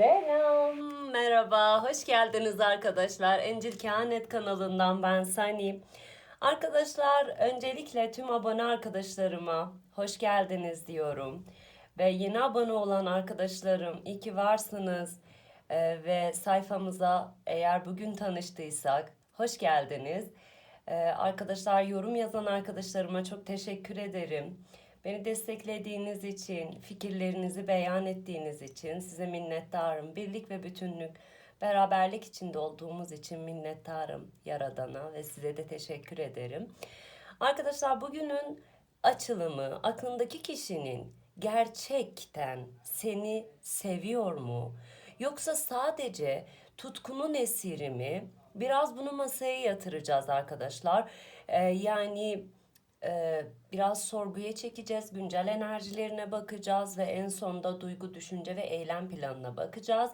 Selam, merhaba, hoş geldiniz arkadaşlar. Encil Kehanet kanalından ben Sani. Arkadaşlar, öncelikle tüm abone arkadaşlarıma hoş geldiniz diyorum. Ve yeni abone olan arkadaşlarım, iyi ki varsınız. Ee, ve sayfamıza eğer bugün tanıştıysak, hoş geldiniz. Ee, arkadaşlar, yorum yazan arkadaşlarıma çok teşekkür ederim. Beni desteklediğiniz için, fikirlerinizi beyan ettiğiniz için size minnettarım. Birlik ve bütünlük, beraberlik içinde olduğumuz için minnettarım Yaradan'a ve size de teşekkür ederim. Arkadaşlar bugünün açılımı aklındaki kişinin gerçekten seni seviyor mu? Yoksa sadece tutkunun esiri mi? Biraz bunu masaya yatıracağız arkadaşlar. Ee, yani biraz sorguya çekeceğiz, güncel enerjilerine bakacağız ve en sonunda duygu, düşünce ve eylem planına bakacağız.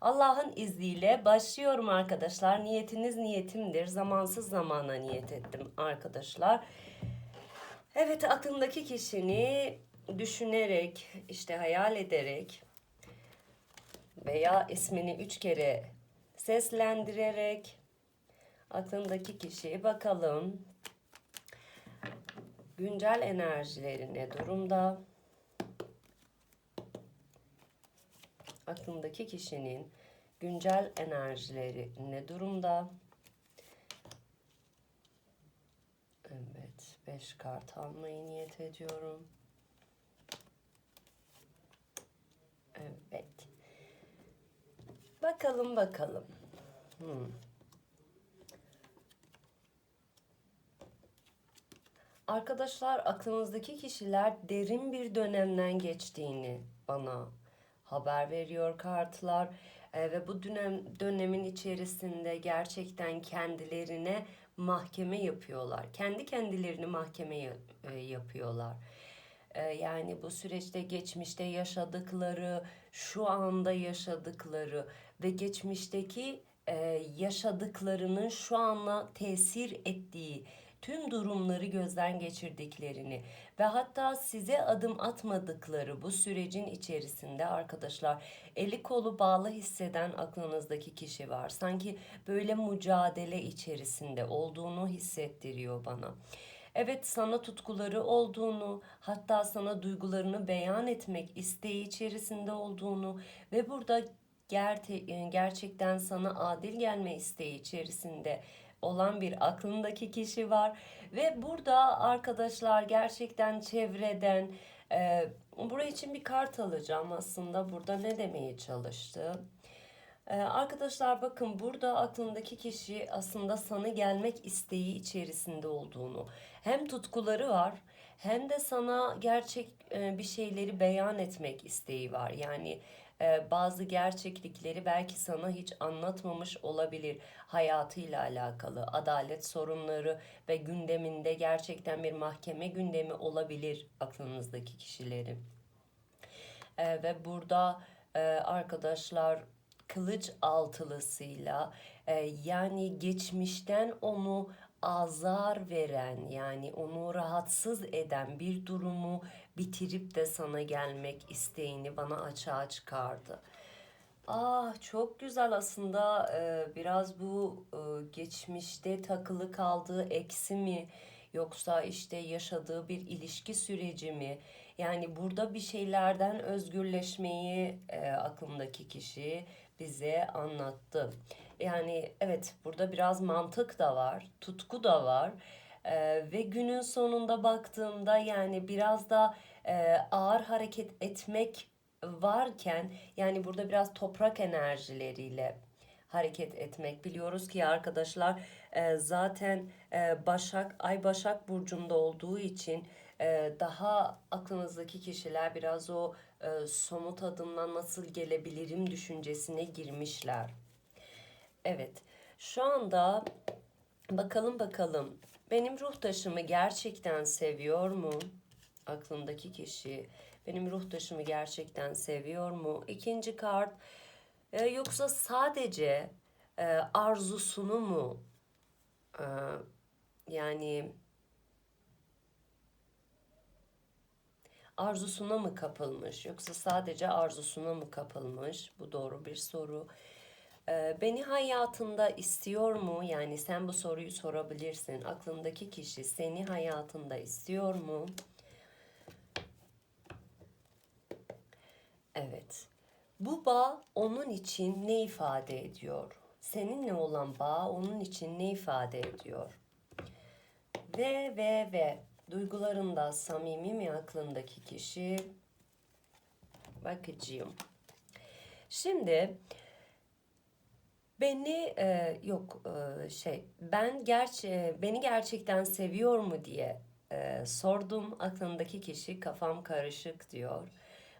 Allah'ın izniyle başlıyorum arkadaşlar. Niyetiniz niyetimdir. Zamansız zamana niyet ettim arkadaşlar. Evet aklındaki kişini düşünerek, işte hayal ederek veya ismini üç kere seslendirerek aklındaki kişiye bakalım güncel enerjileri ne durumda? Aklındaki kişinin güncel enerjileri ne durumda? Evet, 5 kart almayı niyet ediyorum. Evet. Bakalım bakalım. Hmm. Arkadaşlar aklınızdaki kişiler derin bir dönemden geçtiğini bana haber veriyor kartlar e, ve bu dönem dönemin içerisinde gerçekten kendilerine mahkeme yapıyorlar. Kendi kendilerini mahkeme e, yapıyorlar. E, yani bu süreçte geçmişte yaşadıkları, şu anda yaşadıkları ve geçmişteki e, yaşadıklarının şu anla tesir ettiği tüm durumları gözden geçirdiklerini ve hatta size adım atmadıkları bu sürecin içerisinde arkadaşlar eli kolu bağlı hisseden aklınızdaki kişi var. Sanki böyle mücadele içerisinde olduğunu hissettiriyor bana. Evet sana tutkuları olduğunu, hatta sana duygularını beyan etmek isteği içerisinde olduğunu ve burada ger- gerçekten sana adil gelme isteği içerisinde olan bir aklındaki kişi var ve burada arkadaşlar gerçekten çevreden e, buraya için bir kart alacağım aslında burada ne demeye çalıştı. Ee, arkadaşlar bakın burada aklındaki kişi aslında sana gelmek isteği içerisinde olduğunu hem tutkuları var hem de sana gerçek e, bir şeyleri beyan etmek isteği var. Yani bazı gerçeklikleri belki sana hiç anlatmamış olabilir hayatıyla alakalı adalet sorunları ve gündeminde gerçekten bir mahkeme gündemi olabilir aklınızdaki kişilerin. E, ve burada e, arkadaşlar kılıç altılısıyla e, yani geçmişten onu azar veren yani onu rahatsız eden bir durumu bitirip de sana gelmek isteğini bana açığa çıkardı. Ah çok güzel aslında ee, biraz bu e, geçmişte takılı kaldığı eksi mi yoksa işte yaşadığı bir ilişki süreci mi? Yani burada bir şeylerden özgürleşmeyi e, aklımdaki kişi bize anlattı. Yani evet burada biraz mantık da var, tutku da var. Ee, ve günün sonunda baktığımda yani biraz da e, ağır hareket etmek varken yani burada biraz toprak enerjileriyle hareket etmek. Biliyoruz ki arkadaşlar e, zaten e, Başak, Ay Başak burcunda olduğu için e, daha aklınızdaki kişiler biraz o e, somut adımla nasıl gelebilirim düşüncesine girmişler. Evet, şu anda bakalım bakalım benim ruh taşımı gerçekten seviyor mu? Aklımdaki kişi benim ruh taşımı gerçekten seviyor mu? İkinci kart e, yoksa sadece e, arzusunu mu e, yani arzusuna mı kapılmış yoksa sadece arzusuna mı kapılmış? Bu doğru bir soru. Beni hayatında istiyor mu? Yani sen bu soruyu sorabilirsin. Aklındaki kişi seni hayatında istiyor mu? Evet. Bu bağ onun için ne ifade ediyor? Seninle olan bağ onun için ne ifade ediyor? Ve ve ve duygularında samimi mi aklındaki kişi? Bakıcıyım. Şimdi beni e, yok e, şey ben gerçi beni gerçekten seviyor mu diye e, sordum aklındaki kişi kafam karışık diyor.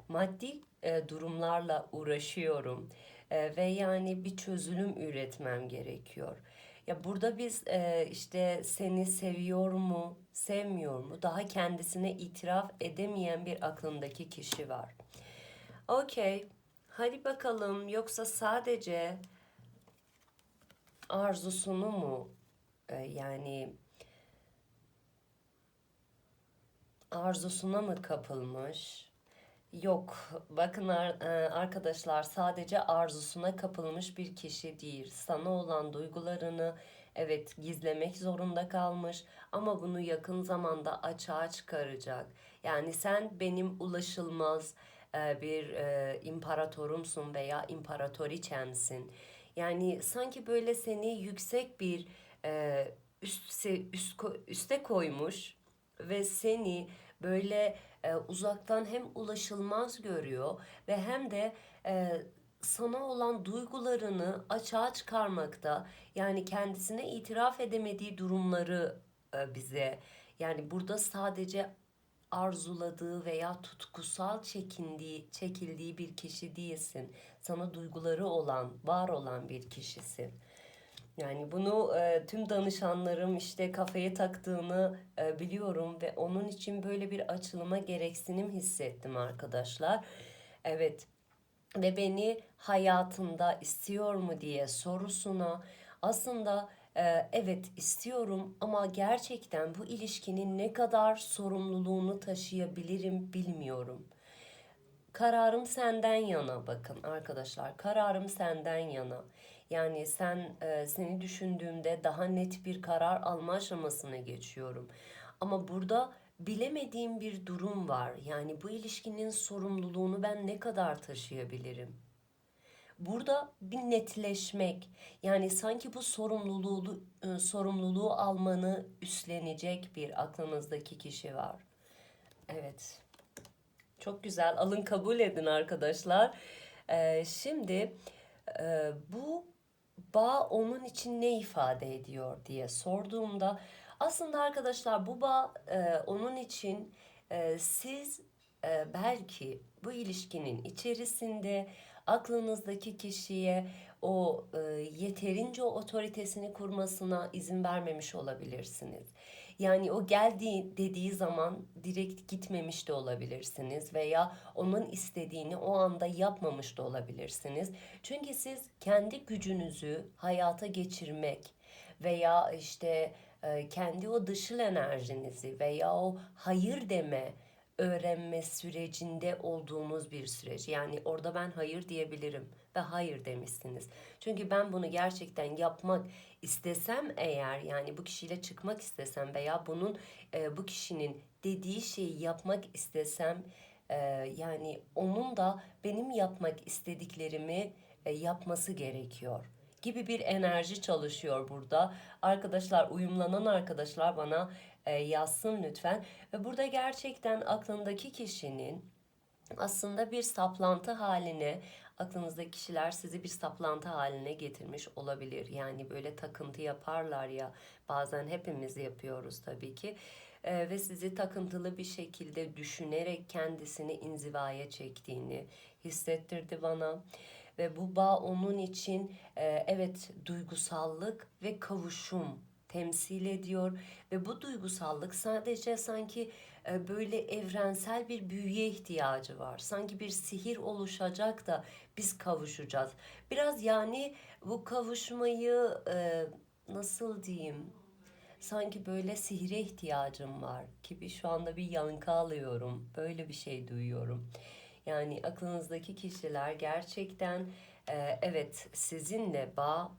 Maddi e, durumlarla uğraşıyorum E, ve yani bir çözülüm üretmem gerekiyor. Ya burada biz e, işte seni seviyor mu, sevmiyor mu daha kendisine itiraf edemeyen bir aklındaki kişi var. Okey. Hadi bakalım yoksa sadece arzusunu mu e, yani arzusuna mı kapılmış? Yok. Bakın e, arkadaşlar sadece arzusuna kapılmış bir kişi değil. Sana olan duygularını evet gizlemek zorunda kalmış ama bunu yakın zamanda açığa çıkaracak. Yani sen benim ulaşılmaz e, bir e, imparatorumsun veya imparatoriçemsin. Yani sanki böyle seni yüksek bir e, üst, üst üste koymuş ve seni böyle e, uzaktan hem ulaşılmaz görüyor ve hem de e, sana olan duygularını açığa çıkarmakta yani kendisine itiraf edemediği durumları e, bize yani burada sadece arzuladığı veya tutkusal çekindiği, çekildiği bir kişi değilsin. Sana duyguları olan, var olan bir kişisin. Yani bunu e, tüm danışanlarım işte kafaya taktığını e, biliyorum ve onun için böyle bir açılıma gereksinim hissettim arkadaşlar. Evet ve beni hayatında istiyor mu diye sorusuna aslında e, evet istiyorum ama gerçekten bu ilişkinin ne kadar sorumluluğunu taşıyabilirim bilmiyorum. Kararım senden yana bakın arkadaşlar. Kararım senden yana. Yani sen e, seni düşündüğümde daha net bir karar alma aşamasına geçiyorum. Ama burada bilemediğim bir durum var. Yani bu ilişkinin sorumluluğunu ben ne kadar taşıyabilirim? Burada bir netleşmek, yani sanki bu sorumluluğu e, sorumluluğu almanı üstlenecek bir aklınızdaki kişi var. Evet. Çok güzel. Alın kabul edin arkadaşlar. Ee, şimdi e, bu bağ onun için ne ifade ediyor diye sorduğumda aslında arkadaşlar bu bağ e, onun için e, siz e, belki bu ilişkinin içerisinde aklınızdaki kişiye o e, yeterince otoritesini kurmasına izin vermemiş olabilirsiniz. Yani o geldiği dediği zaman direkt gitmemiş de olabilirsiniz veya onun istediğini o anda yapmamış da olabilirsiniz. Çünkü siz kendi gücünüzü hayata geçirmek veya işte e, kendi o dışıl enerjinizi veya o hayır deme öğrenme sürecinde olduğumuz bir süreç. Yani orada ben hayır diyebilirim ve hayır demişsiniz. Çünkü ben bunu gerçekten yapmak istesem eğer yani bu kişiyle çıkmak istesem veya bunun e, bu kişinin dediği şeyi yapmak istesem e, yani onun da benim yapmak istediklerimi e, yapması gerekiyor gibi bir enerji çalışıyor burada. Arkadaşlar uyumlanan arkadaşlar bana e, yazsın lütfen. Ve burada gerçekten aklındaki kişinin aslında bir saplantı haline aklınızdaki kişiler sizi bir saplantı haline getirmiş olabilir. Yani böyle takıntı yaparlar ya bazen hepimiz yapıyoruz tabii ki. Ee, ve sizi takıntılı bir şekilde düşünerek kendisini inzivaya çektiğini hissettirdi bana. Ve bu bağ onun için e, evet duygusallık ve kavuşum temsil ediyor ve bu duygusallık sadece sanki e, böyle evrensel bir büyüye ihtiyacı var. Sanki bir sihir oluşacak da biz kavuşacağız. Biraz yani bu kavuşmayı e, nasıl diyeyim? sanki böyle sihre ihtiyacım var gibi şu anda bir yankı alıyorum. Böyle bir şey duyuyorum. Yani aklınızdaki kişiler gerçekten e, evet sizinle bağ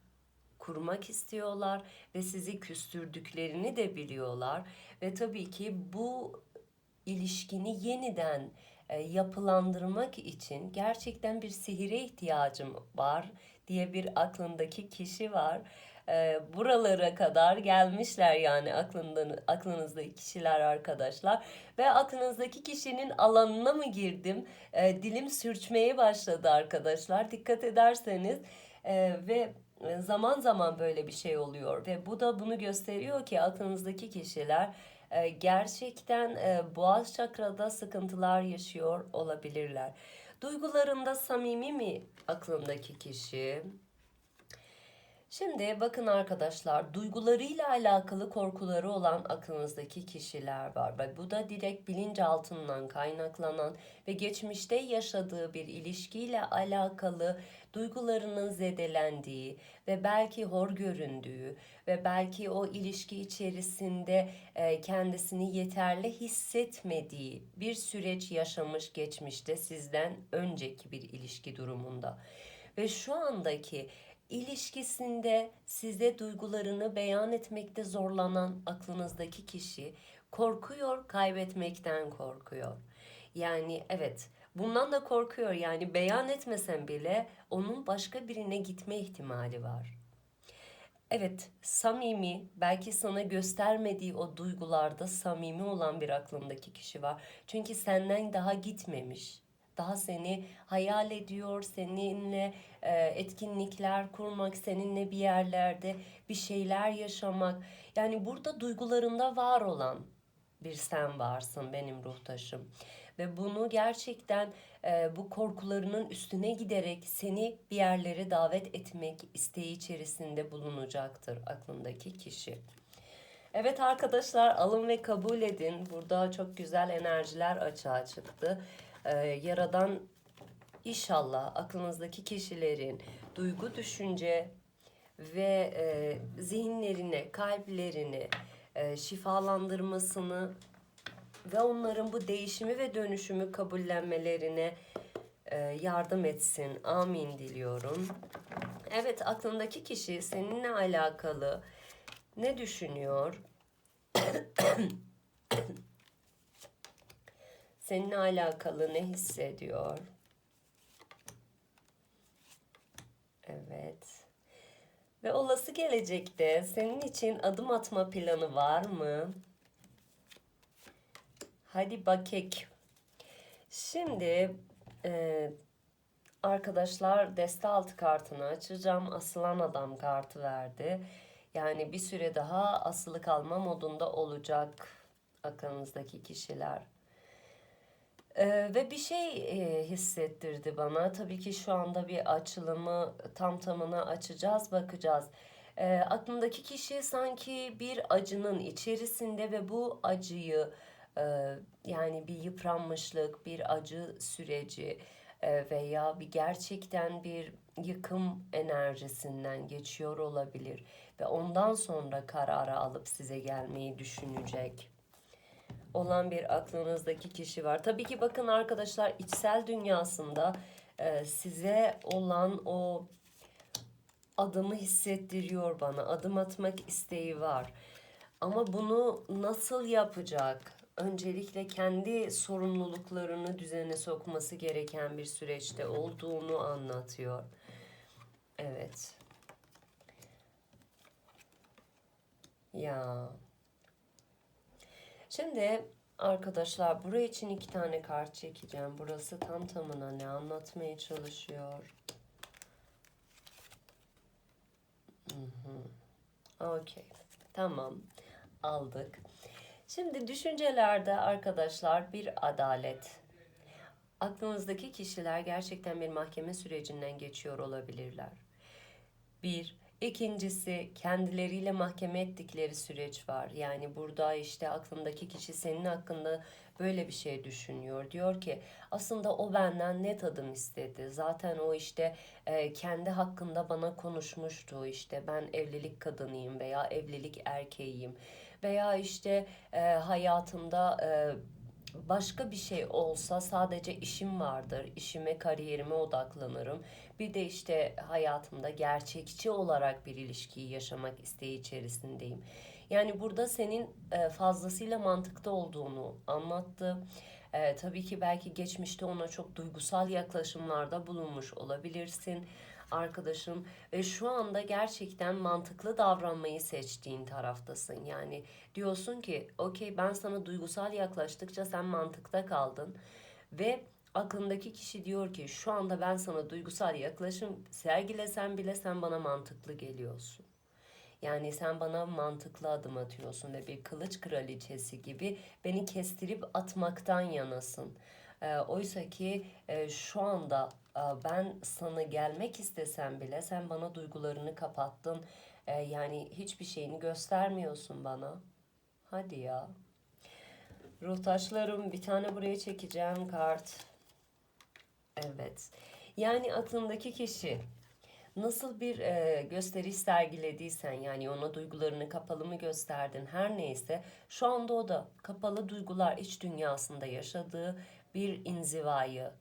kurmak istiyorlar ve sizi küstürdüklerini de biliyorlar ve tabii ki bu ilişkini yeniden e, yapılandırmak için gerçekten bir sihire ihtiyacım var diye bir aklındaki kişi var. E, buralara kadar gelmişler yani aklından, aklınızdaki kişiler arkadaşlar ve aklınızdaki kişinin alanına mı girdim? E, dilim sürçmeye başladı arkadaşlar. Dikkat ederseniz ve zaman zaman böyle bir şey oluyor ve bu da bunu gösteriyor ki aklınızdaki kişiler e, gerçekten e, boğaz çakrada sıkıntılar yaşıyor olabilirler. Duygularında samimi mi aklındaki kişi? Şimdi bakın arkadaşlar duygularıyla alakalı korkuları olan aklınızdaki kişiler var. Ve bu da direkt bilinçaltından kaynaklanan ve geçmişte yaşadığı bir ilişkiyle alakalı duygularının zedelendiği ve belki hor göründüğü ve belki o ilişki içerisinde e, kendisini yeterli hissetmediği bir süreç yaşamış geçmişte sizden önceki bir ilişki durumunda. Ve şu andaki ilişkisinde size duygularını beyan etmekte zorlanan aklınızdaki kişi korkuyor, kaybetmekten korkuyor. Yani evet, bundan da korkuyor. Yani beyan etmesen bile onun başka birine gitme ihtimali var. Evet, samimi, belki sana göstermediği o duygularda samimi olan bir aklındaki kişi var. Çünkü senden daha gitmemiş daha seni hayal ediyor, seninle e, etkinlikler kurmak, seninle bir yerlerde bir şeyler yaşamak. Yani burada duygularında var olan bir sen varsın benim ruhtaşım. Ve bunu gerçekten e, bu korkularının üstüne giderek seni bir yerlere davet etmek isteği içerisinde bulunacaktır aklındaki kişi. Evet arkadaşlar alın ve kabul edin. Burada çok güzel enerjiler açığa çıktı e, Yaradan inşallah aklınızdaki kişilerin duygu, düşünce ve e, zihinlerini, kalplerini e, şifalandırmasını ve onların bu değişimi ve dönüşümü kabullenmelerine e, yardım etsin. Amin diliyorum. Evet aklındaki kişi seninle alakalı ne düşünüyor? Seninle alakalı ne hissediyor? Evet. Ve olası gelecekte senin için adım atma planı var mı? Hadi bakek. Şimdi e, arkadaşlar deste altı kartını açacağım. Asılan adam kartı verdi. Yani bir süre daha asılı kalma modunda olacak aklınızdaki kişiler. Ee, ve bir şey e, hissettirdi bana. Tabii ki şu anda bir açılımı tam tamına açacağız, bakacağız. E, aklımdaki kişi sanki bir acının içerisinde ve bu acıyı e, yani bir yıpranmışlık, bir acı süreci e, veya bir gerçekten bir yıkım enerjisinden geçiyor olabilir ve ondan sonra kararı alıp size gelmeyi düşünecek olan bir aklınızdaki kişi var. Tabii ki bakın arkadaşlar içsel dünyasında e, size olan o adımı hissettiriyor bana. Adım atmak isteği var. Ama bunu nasıl yapacak? Öncelikle kendi sorumluluklarını düzene sokması gereken bir süreçte olduğunu anlatıyor. Evet. Ya Şimdi arkadaşlar buraya için iki tane kart çekeceğim. Burası tam tamına ne anlatmaya çalışıyor? Okey. Tamam. Aldık. Şimdi düşüncelerde arkadaşlar bir adalet. Aklınızdaki kişiler gerçekten bir mahkeme sürecinden geçiyor olabilirler. Bir İkincisi kendileriyle mahkeme ettikleri süreç var. Yani burada işte aklındaki kişi senin hakkında böyle bir şey düşünüyor. Diyor ki aslında o benden net adım istedi. Zaten o işte e, kendi hakkında bana konuşmuştu. İşte ben evlilik kadınıyım veya evlilik erkeğiyim veya işte e, hayatımda e, başka bir şey olsa sadece işim vardır. İşime, kariyerime odaklanırım. Bir de işte hayatımda gerçekçi olarak bir ilişkiyi yaşamak isteği içerisindeyim. Yani burada senin e, fazlasıyla mantıkta olduğunu anlattı. E, tabii ki belki geçmişte ona çok duygusal yaklaşımlarda bulunmuş olabilirsin arkadaşım ve şu anda gerçekten mantıklı davranmayı seçtiğin taraftasın. Yani diyorsun ki okey ben sana duygusal yaklaştıkça sen mantıkta kaldın ve aklındaki kişi diyor ki şu anda ben sana duygusal yaklaşım sergilesem bile sen bana mantıklı geliyorsun. Yani sen bana mantıklı adım atıyorsun ve bir kılıç kraliçesi gibi beni kestirip atmaktan yanasın. E, oysa ki e, şu anda ben sana gelmek istesem bile sen bana duygularını kapattın. E, yani hiçbir şeyini göstermiyorsun bana. Hadi ya. Ruh taşlarım bir tane buraya çekeceğim kart. Evet. Yani aklındaki kişi nasıl bir e, gösteriş sergilediysen yani ona duygularını kapalı mı gösterdin her neyse şu anda o da kapalı duygular iç dünyasında yaşadığı bir inzivayı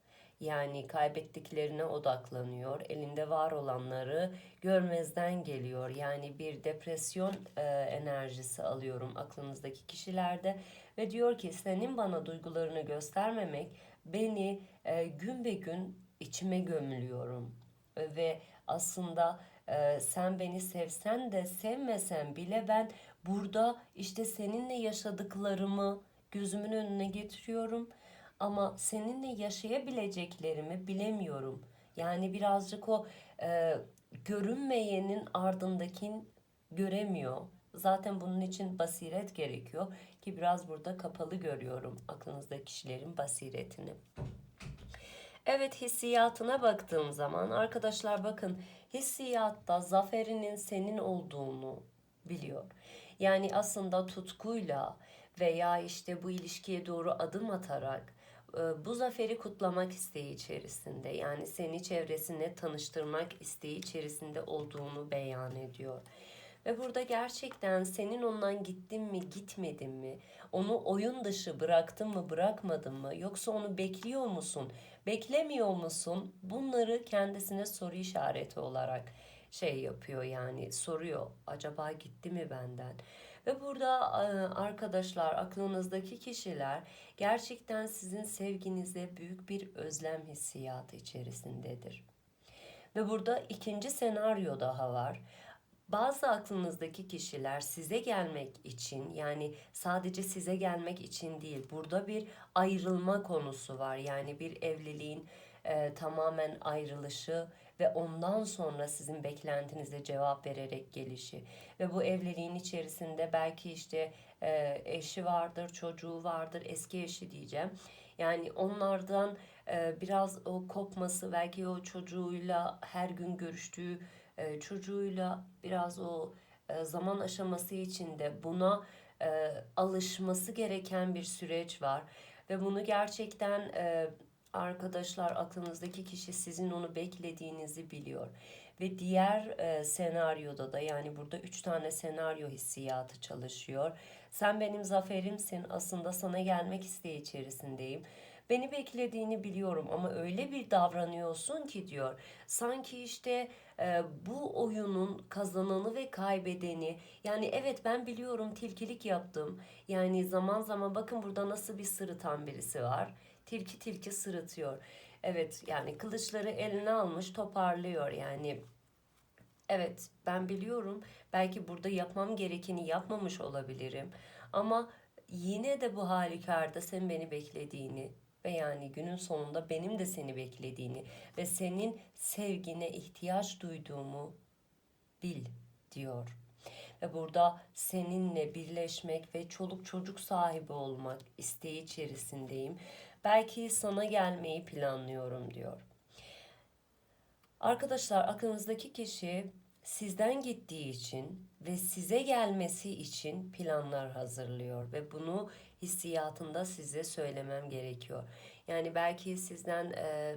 yani kaybettiklerine odaklanıyor. Elinde var olanları görmezden geliyor. Yani bir depresyon e, enerjisi alıyorum aklınızdaki kişilerde ve diyor ki senin bana duygularını göstermemek beni e, gün be gün içime gömülüyorum ve aslında e, sen beni sevsen de sevmesen bile ben burada işte seninle yaşadıklarımı gözümün önüne getiriyorum ama seninle yaşayabileceklerimi bilemiyorum. Yani birazcık o e, görünmeyenin ardındakin göremiyor. Zaten bunun için basiret gerekiyor ki biraz burada kapalı görüyorum aklınızdaki kişilerin basiretini. Evet hissiyatına baktığım zaman arkadaşlar bakın hissiyatta zaferinin senin olduğunu biliyor. Yani aslında tutkuyla veya işte bu ilişkiye doğru adım atarak bu zaferi kutlamak isteği içerisinde yani seni çevresine tanıştırmak isteği içerisinde olduğunu beyan ediyor. Ve burada gerçekten senin ondan gittin mi gitmedin mi? Onu oyun dışı bıraktın mı bırakmadın mı? Yoksa onu bekliyor musun? Beklemiyor musun? Bunları kendisine soru işareti olarak şey yapıyor yani soruyor. Acaba gitti mi benden? Ve burada e, arkadaşlar aklınızdaki kişiler gerçekten sizin sevginize büyük bir özlem hissiyatı içerisindedir. Ve burada ikinci senaryo daha var. Bazı aklınızdaki kişiler size gelmek için yani sadece size gelmek için değil burada bir ayrılma konusu var. Yani bir evliliğin e, tamamen ayrılışı ve ondan sonra sizin beklentinize cevap vererek gelişi ve bu evliliğin içerisinde belki işte e, eşi vardır, çocuğu vardır, eski eşi diyeceğim. Yani onlardan e, biraz o kopması, belki o çocuğuyla her gün görüştüğü e, çocuğuyla biraz o e, zaman aşaması içinde buna e, alışması gereken bir süreç var ve bunu gerçekten e, arkadaşlar aklınızdaki kişi sizin onu beklediğinizi biliyor. Ve diğer e, senaryoda da yani burada üç tane senaryo hissiyatı çalışıyor. Sen benim zaferimsin aslında sana gelmek isteği içerisindeyim. Beni beklediğini biliyorum ama öyle bir davranıyorsun ki diyor. Sanki işte e, bu oyunun kazananı ve kaybedeni. Yani evet ben biliyorum tilkilik yaptım. Yani zaman zaman bakın burada nasıl bir sırıtan birisi var tilki tilki sırıtıyor. Evet yani kılıçları eline almış toparlıyor yani. Evet ben biliyorum belki burada yapmam gerekeni yapmamış olabilirim. Ama yine de bu halükarda sen beni beklediğini ve yani günün sonunda benim de seni beklediğini ve senin sevgine ihtiyaç duyduğumu bil diyor. Ve burada seninle birleşmek ve çoluk çocuk sahibi olmak isteği içerisindeyim. Belki sana gelmeyi planlıyorum diyor. Arkadaşlar aklınızdaki kişi sizden gittiği için ve size gelmesi için planlar hazırlıyor ve bunu hissiyatında size söylemem gerekiyor. Yani belki sizden e,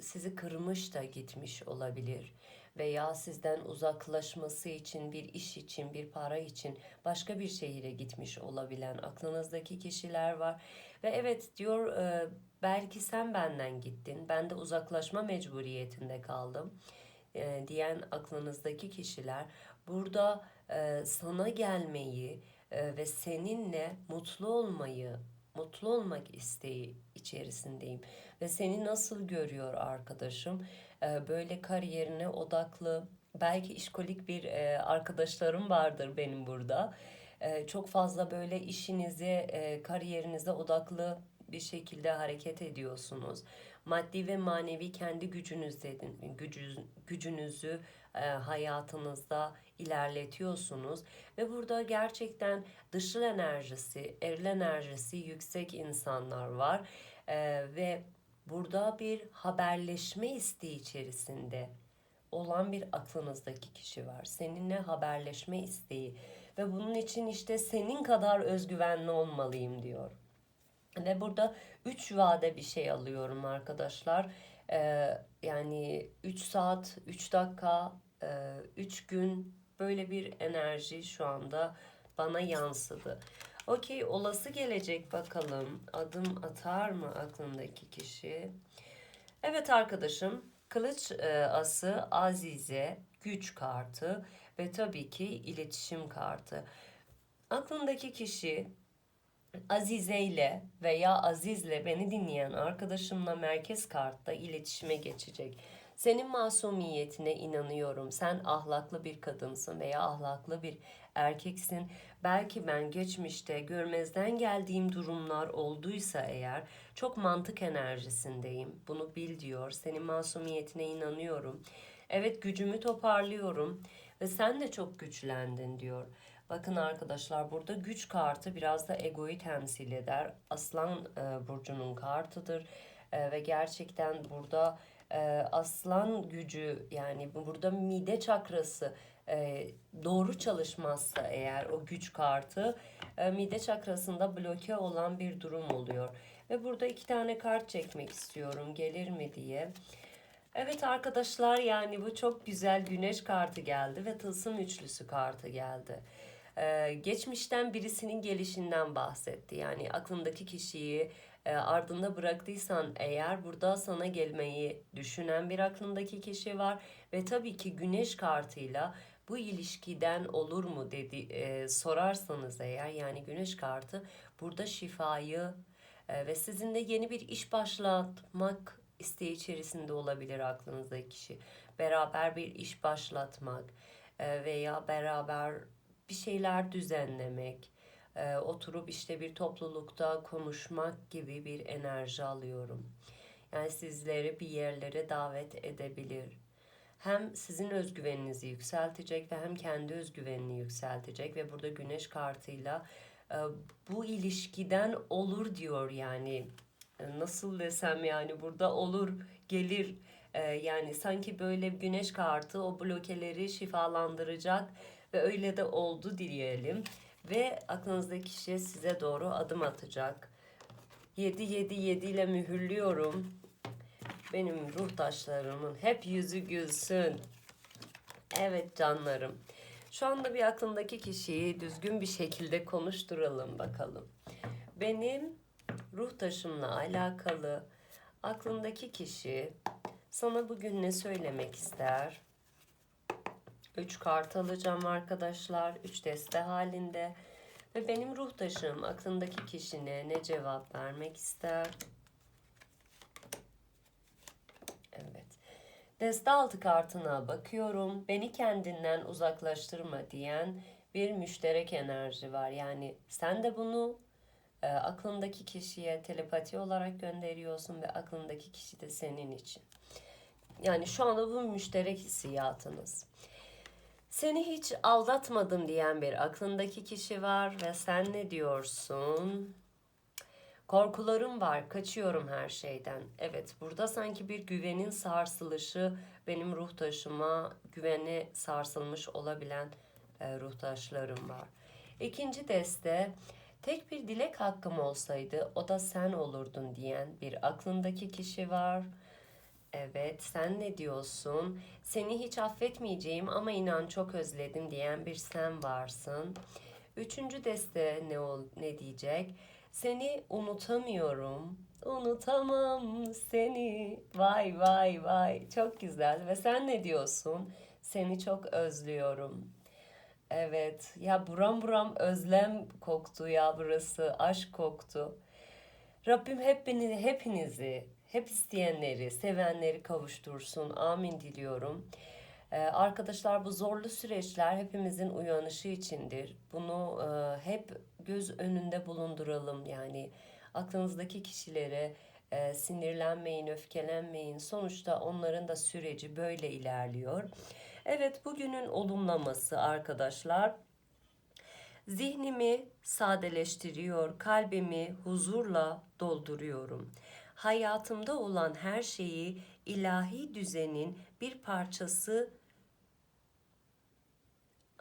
sizi kırmış da gitmiş olabilir veya sizden uzaklaşması için bir iş için bir para için başka bir şehire gitmiş olabilen aklınızdaki kişiler var. Ve evet diyor e, belki sen benden gittin ben de uzaklaşma mecburiyetinde kaldım e, diyen aklınızdaki kişiler. Burada e, sana gelmeyi ve seninle mutlu olmayı mutlu olmak isteği içerisindeyim. Ve seni nasıl görüyor arkadaşım e, böyle kariyerine odaklı belki işkolik bir e, arkadaşlarım vardır benim burada. E, çok fazla böyle işinize e, kariyerinize odaklı bir şekilde hareket ediyorsunuz. Maddi ve manevi kendi gücünüzle gücünüz, gücünüzü e, hayatınızda ilerletiyorsunuz. Ve burada gerçekten dışıl enerjisi, eril enerjisi yüksek insanlar var. E, ve burada bir haberleşme isteği içerisinde olan bir aklınızdaki kişi var. Seninle haberleşme isteği ve bunun için işte senin kadar özgüvenli olmalıyım diyor. Ve burada 3 vade bir şey alıyorum arkadaşlar. Ee, yani 3 saat, 3 dakika, 3 e, gün böyle bir enerji şu anda bana yansıdı. Okey olası gelecek bakalım. Adım atar mı aklındaki kişi? Evet arkadaşım kılıç e, ası azize güç kartı ve tabii ki iletişim kartı. Aklındaki kişi Azize ile veya Aziz'le beni dinleyen arkadaşımla merkez kartta iletişime geçecek. Senin masumiyetine inanıyorum. Sen ahlaklı bir kadınsın veya ahlaklı bir erkeksin. Belki ben geçmişte görmezden geldiğim durumlar olduysa eğer çok mantık enerjisindeyim. Bunu bil diyor. Senin masumiyetine inanıyorum. Evet gücümü toparlıyorum ve sen de çok güçlendin diyor. Bakın arkadaşlar burada güç kartı biraz da egoyu temsil eder. Aslan e, burcunun kartıdır e, ve gerçekten burada e, aslan gücü yani burada mide çakrası e, doğru çalışmazsa eğer o güç kartı e, mide çakrasında bloke olan bir durum oluyor. Ve burada iki tane kart çekmek istiyorum gelir mi diye. Evet arkadaşlar yani bu çok güzel güneş kartı geldi ve tılsım üçlüsü kartı geldi. Ee, geçmişten birisinin gelişinden bahsetti. Yani aklındaki kişiyi e, ardında bıraktıysan eğer burada sana gelmeyi düşünen bir aklındaki kişi var ve tabii ki güneş kartıyla bu ilişkiden olur mu dedi e, sorarsanız eğer yani güneş kartı burada şifayı e, ve sizinle yeni bir iş başlatmak isteği içerisinde olabilir aklınızdaki kişi. Beraber bir iş başlatmak e, veya beraber bir şeyler düzenlemek, e, oturup işte bir toplulukta konuşmak gibi bir enerji alıyorum. Yani sizleri bir yerlere davet edebilir. Hem sizin özgüveninizi yükseltecek ve hem kendi özgüvenini yükseltecek ve burada güneş kartıyla e, bu ilişkiden olur diyor yani e, nasıl desem yani burada olur gelir e, yani sanki böyle güneş kartı o blokeleri şifalandıracak ve öyle de oldu diyelim. Ve aklınızdaki kişi size doğru adım atacak. 7 7 7 ile mühürlüyorum. Benim ruh taşlarımın hep yüzü gülsün. Evet canlarım. Şu anda bir aklımdaki kişiyi düzgün bir şekilde konuşturalım bakalım. Benim ruh taşımla alakalı aklındaki kişi sana bugün ne söylemek ister? 3 kart alacağım arkadaşlar. 3 deste halinde. Ve benim ruh taşım aklındaki kişine ne cevap vermek ister? Evet. Deste altı kartına bakıyorum. Beni kendinden uzaklaştırma diyen bir müşterek enerji var. Yani sen de bunu e, aklındaki kişiye telepati olarak gönderiyorsun ve aklındaki kişi de senin için. Yani şu anda bu müşterek hissiyatınız. Seni hiç aldatmadım diyen bir aklındaki kişi var ve sen ne diyorsun? Korkularım var, kaçıyorum her şeyden. Evet, burada sanki bir güvenin sarsılışı benim ruh taşıma, güveni sarsılmış olabilen e, ruh taşlarım var. İkinci deste, tek bir dilek hakkım olsaydı o da sen olurdun diyen bir aklındaki kişi var. Evet, sen ne diyorsun? Seni hiç affetmeyeceğim ama inan çok özledim diyen bir sen varsın. Üçüncü deste ne ol, ne diyecek? Seni unutamıyorum. Unutamam seni. Vay vay vay. Çok güzel. Ve sen ne diyorsun? Seni çok özlüyorum. Evet. Ya buram buram özlem koktu ya burası. Aşk koktu. Rabbim hepini, hepinizi, hep isteyenleri, sevenleri kavuştursun. Amin diliyorum. Ee, arkadaşlar bu zorlu süreçler hepimizin uyanışı içindir. Bunu e, hep göz önünde bulunduralım. Yani aklınızdaki kişilere e, sinirlenmeyin, öfkelenmeyin. Sonuçta onların da süreci böyle ilerliyor. Evet bugünün olumlaması arkadaşlar. Zihnimi sadeleştiriyor, kalbimi huzurla dolduruyorum. Hayatımda olan her şeyi ilahi düzenin bir parçası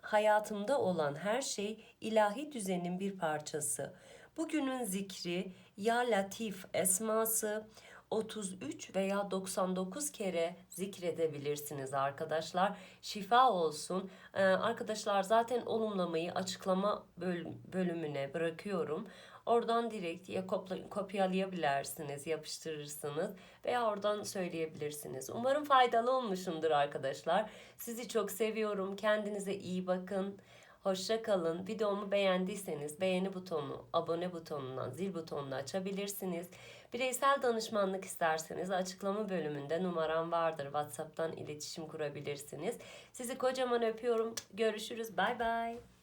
hayatımda olan her şey ilahi düzenin bir parçası. Bugünün zikri ya Latif esması 33 veya 99 kere zikredebilirsiniz arkadaşlar. Şifa olsun. Ee, arkadaşlar zaten olumlamayı açıklama böl- bölümüne bırakıyorum. Oradan direkt ya kopyalayabilirsiniz, yapıştırırsınız veya oradan söyleyebilirsiniz. Umarım faydalı olmuşumdur arkadaşlar. Sizi çok seviyorum. Kendinize iyi bakın. Hoşça kalın. Videomu beğendiyseniz beğeni butonu, abone butonundan zil butonunu açabilirsiniz. Bireysel danışmanlık isterseniz açıklama bölümünde numaram vardır. WhatsApp'tan iletişim kurabilirsiniz. Sizi kocaman öpüyorum. Görüşürüz. Bay bay.